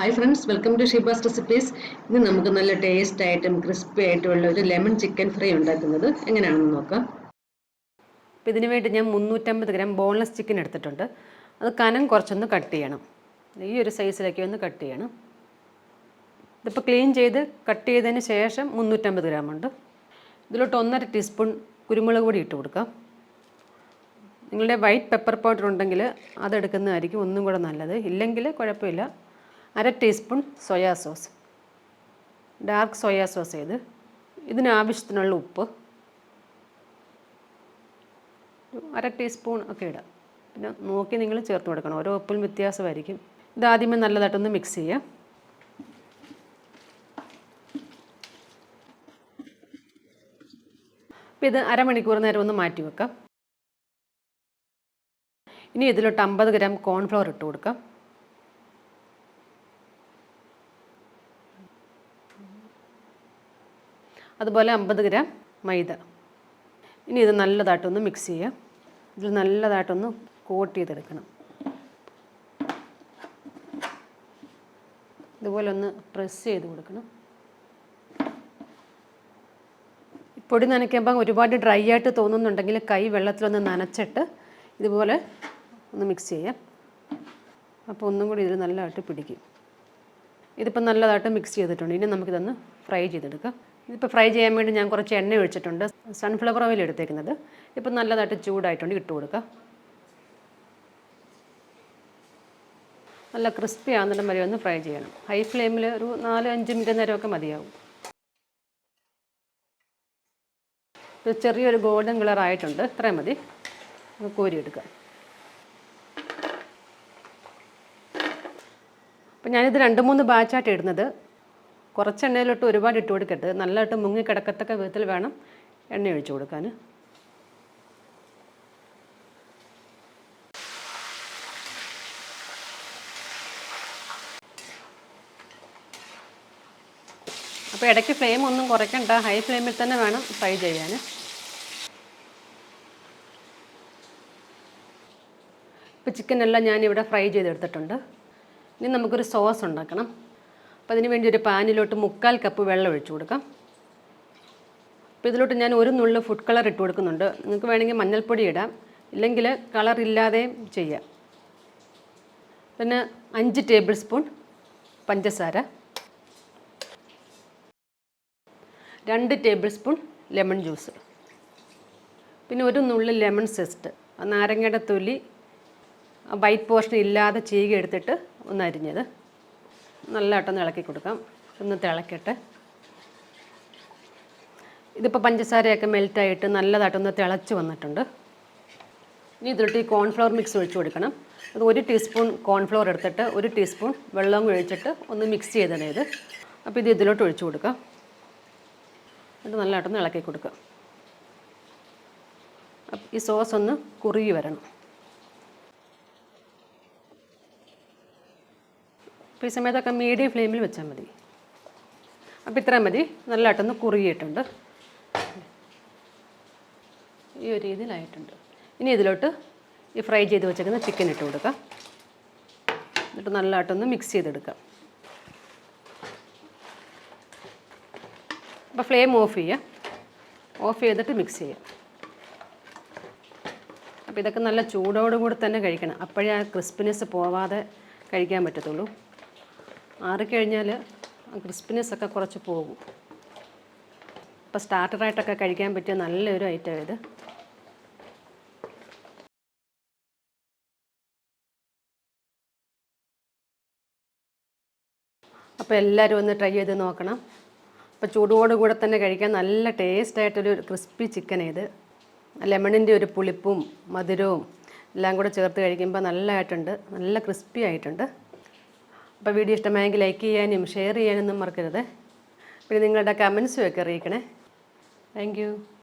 Hi friends welcome to Shiba's recipes ഇന്ന് നമുക്ക് നല്ല ടേസ്റ്റ് ആയിട്ടും ക്രിസ്പി ആയിട്ടുള്ള ഒരു ലെമൺ ചിക്കൻ ഫ്രൈ ഉണ്ടാക്കുന്നത് എങ്ങനെയാണെന്ന് നോക്കാം. അപ്പോൾ ഇതിന് വേണ്ടി ഞാൻ മുന്നൂറ്റമ്പത് ഗ്രാം ബോൺലെസ് ചിക്കൻ എടുത്തിട്ടുണ്ട്. അത് കനം കുറച്ചൊന്ന് കട്ട് ചെയ്യണം. ഈ ഒരു സൈസിലേക്ക് ഒന്ന് കട്ട് ചെയ്യണം. ഇതിപ്പോൾ ക്ലീൻ ചെയ്ത് കട്ട് ചെയ്തതിന് ശേഷം മുന്നൂറ്റമ്പത് ഗ്രാം ഉണ്ട്. ഇതിലോട്ട് ഒന്നര ടീസ്പൂൺ കുരുമുളക് പൊടി ഇട്ട് കൊടുക്കാം. നിങ്ങളുടെ വൈറ്റ് പെപ്പർ പൗഡർ ഉണ്ടെങ്കിൽ അതെടുക്കുന്നതായിരിക്കും ഒന്നും കൂടെ നല്ലത്. ഇല്ലെങ്കിൽ കുഴപ്പമില്ല. അര teaspoon soya sauce. Dark soya sauce ചെയ്ത് ഇതിനാവശ്യത്തിനുള്ള ഉപ്പ്. അര ടീസ്പൂൺ ഒക്കെ ഇടാം. പിന്നെ നോക്കി നിങ്ങൾ ചേർത്ത് കൊടുക്കണം. ഓരോ ഉപ്പിലും വ്യത്യാസമായിരിക്കും. ഇത് ആദ്യമേ നല്ലതായിട്ടൊന്ന് മിക്സ് ചെയ്യാം. അപ്പം ഇത് അരമണിക്കൂർ നേരം ഒന്ന് മാറ്റി വെക്കാം. ഇനി ഇതിലോട്ട് അമ്പത് ഗ്രാം കോൺഫ്ലവർ ഇട്ട് കൊടുക്കാം. അതുപോലെ അമ്പത് ഗ്രാം മൈദ. ഇനി ഇത് നല്ലതായിട്ടൊന്ന് മിക്സ് ചെയ്യുക. ഇതിൽ നല്ലതായിട്ടൊന്ന് കോട്ട് ചെയ്തെടുക്കണം. ഇതുപോലെ ഒന്ന് പ്രസ് ചെയ്ത് കൊടുക്കണം. പൊടി നനയ്ക്കുമ്പോൾ ഒരുപാട് ഡ്രൈ ആയിട്ട് തോന്നുന്നുണ്ടെങ്കിൽ കൈ വെള്ളത്തിലൊന്ന് നനച്ചിട്ട് ഇതുപോലെ ഒന്ന് മിക്സ് ചെയ്യാം അപ്പോൾ ഒന്നും കൂടി ഇതിൽ നല്ലതായിട്ട് പിടിക്കും. ഇതിപ്പോൾ നല്ലതായിട്ട് മിക്സ് ചെയ്തിട്ടുണ്ട്. ഇനി നമുക്കിതൊന്ന് ഫ്രൈ ചെയ്തെടുക്കാം. ഇതിപ്പോൾ ഫ്രൈ ചെയ്യാൻ വേണ്ടി ഞാൻ കുറച്ച് എണ്ണ ഒഴിച്ചിട്ടുണ്ട്. സൺഫ്ലവർ ഓയിൽ എടുത്തേക്കുന്നത്. ഇപ്പം നല്ലതായിട്ട് ചൂടായിട്ടുണ്ട്. ഇട്ട് കൊടുക്കുക നല്ല ക്രിസ്പി ആകുന്നിടം വരെ ഒന്ന് ഫ്രൈ ചെയ്യണം. ഹൈ ഫ്ലെയിമിൽ ഒരു നാല് അഞ്ച് മിനിറ്റ് നേരമൊക്കെ മതിയാവും. ഇത് ചെറിയൊരു ഗോൾഡൻ കളർ ആയിട്ടുണ്ട്. ഇത്രയും മതി. കോരിയെടുക്കാം. അപ്പം ഞാനിത് രണ്ട് മൂന്ന് ബാച്ചായിട്ട് ഇടുന്നത്. കുറച്ച് എണ്ണയിലോട്ട് ഒരുപാട് ഇട്ട് കൊടുക്കരുത്. നല്ലതായിട്ട് മുങ്ങി കിടക്കത്തക്ക വിധത്തിൽ വേണം എണ്ണ ഒഴിച്ചു കൊടുക്കാൻ. അപ്പോൾ ഇടയ്ക്ക് ഫ്ലെയിം ഒന്നും കുറയ്ക്കണ്ട. ഹൈ ഫ്ലെയിമിൽ തന്നെ വേണം ഫ്രൈ ചെയ്യാൻ. ഇപ്പോൾ ചിക്കനെല്ലാം ഞാനിവിടെ ഫ്രൈ ചെയ്തെടുത്തിട്ടുണ്ട്. ഇനി നമുക്കൊരു സോസ് ഉണ്ടാക്കണം. അപ്പോൾ അതിന് വേണ്ടി ഒരു പാനിലോട്ട് മുക്കാൽ കപ്പ് വെള്ളം ഒഴിച്ചു കൊടുക്കാം. അപ്പോൾ ഇതിലോട്ട് ഞാൻ ഒരു നുള്ളു ഫുഡ് കളർ ഇട്ട് കൊടുക്കുന്നുണ്ട്. നിങ്ങൾക്ക് വേണമെങ്കിൽ മഞ്ഞൾപ്പൊടി ഇടാം. ഇല്ലെങ്കിൽ കളർ ഇല്ലാതെയും ചെയ്യാം. പിന്നെ അഞ്ച് ടേബിൾ സ്പൂൺ പഞ്ചസാര. രണ്ട് ടേബിൾ സ്പൂൺ ലെമൺ ജ്യൂസ് പിന്നെ ഒരു നുള്ളി ലെമൺ സെസ്റ്റ് നാരങ്ങയുടെ തൊലി വൈറ്റ് പോർഷൻ ഇല്ലാതെ ചീകി എടുത്തിട്ട് ഒന്ന് അരിഞ്ഞത്. നല്ലതായിട്ടൊന്ന് ഇളക്കി കൊടുക്കാം. ഒന്ന് തിളക്കട്ടെ. ഇതിപ്പോൾ പഞ്ചസാരയൊക്കെ മെൽറ്റായിട്ട് നല്ലതായിട്ടൊന്ന് തിളച്ച് വന്നിട്ടുണ്ട്. ഇനി ഇതിലിട്ട് ഈ കോൺഫ്ലവർ മിക്സ് ഒഴിച്ച് കൊടുക്കണം. അത് ഒരു ടീസ്പൂൺ കോൺഫ്ലവർ എടുത്തിട്ട് ഒരു ടീസ്പൂൺ വെള്ളം ഒഴിച്ചിട്ട് ഒന്ന് മിക്സ് ചെയ്തതാണ് ഇത്. അപ്പോൾ ഇത് ഇതിലോട്ട് ഒഴിച്ചു കൊടുക്കാം. എന്നിട്ട് നല്ലതായിട്ടൊന്ന് ഇളക്കി കൊടുക്കുക ഈ സോസ് ഒന്ന് കുറുകി വരണം. അപ്പോൾ ഈ സമയത്തൊക്കെ മീഡിയം ഫ്ലെയിമിൽ വെച്ചാൽ മതി. അപ്പോൾ ഇത്രയും മതി. നല്ലതായിട്ടൊന്ന് കുറുകിയിട്ടുണ്ട്. ഈ ഒരു രീതിയിലായിട്ടുണ്ട്. ഇനി ഇതിലോട്ട് ഈ ഫ്രൈ ചെയ്ത് വെച്ചേക്കുന്ന ചിക്കൻ ഇട്ട് കൊടുക്കാം. എന്നിട്ട് നല്ലതായിട്ടൊന്ന് മിക്സ് ചെയ്തെടുക്കാം. അപ്പോൾ ഫ്ലെയിം ഓഫ് ചെയ്യാം. ഓഫ് ചെയ്തിട്ട് മിക്സ് ചെയ്യാം. അപ്പോൾ ഇതൊക്കെ നല്ല ചൂടോടുകൂടി തന്നെ കഴിക്കണം. അപ്പോഴേ ആ ക്രിസ്പിനെസ് പോവാതെ കഴിക്കാൻ പറ്റത്തുള്ളൂ. ആറിക്കഴിഞ്ഞാൽ ക്രിസ്പിനെസ് ഒക്കെ കുറച്ച് പോകും. അപ്പോൾ സ്റ്റാർട്ടറായിട്ടൊക്കെ കഴിക്കാൻ പറ്റിയ നല്ലൊരു ഐറ്റം ഇത്. അപ്പോൾ എല്ലാവരും ഒന്ന് ട്രൈ ചെയ്ത് നോക്കണം. അപ്പോൾ ചൂടോട് കൂടെ തന്നെ കഴിക്കാൻ നല്ല ടേസ്റ്റ് ആയിട്ടൊരു ക്രിസ്പി ചിക്കൻ ഇത്. ലെമണിന്റെ ഒരു പുളിപ്പും മധുരവും എല്ലാം കൂടെ ചേർത്ത് കഴിക്കുമ്പോൾ നല്ലതായിട്ടുണ്ട്. നല്ല ക്രിസ്പി ആയിട്ടുണ്ട്. അപ്പോൾ വീഡിയോ ഇഷ്ടമായെങ്കിൽ ലൈക്ക് ചെയ്യാനും ഷെയർ ചെയ്യാനൊന്നും മറക്കരുത്. പിന്നെ നിങ്ങളുടെ കമൻസും ഒക്കെ അറിയിക്കണേ. താങ്ക്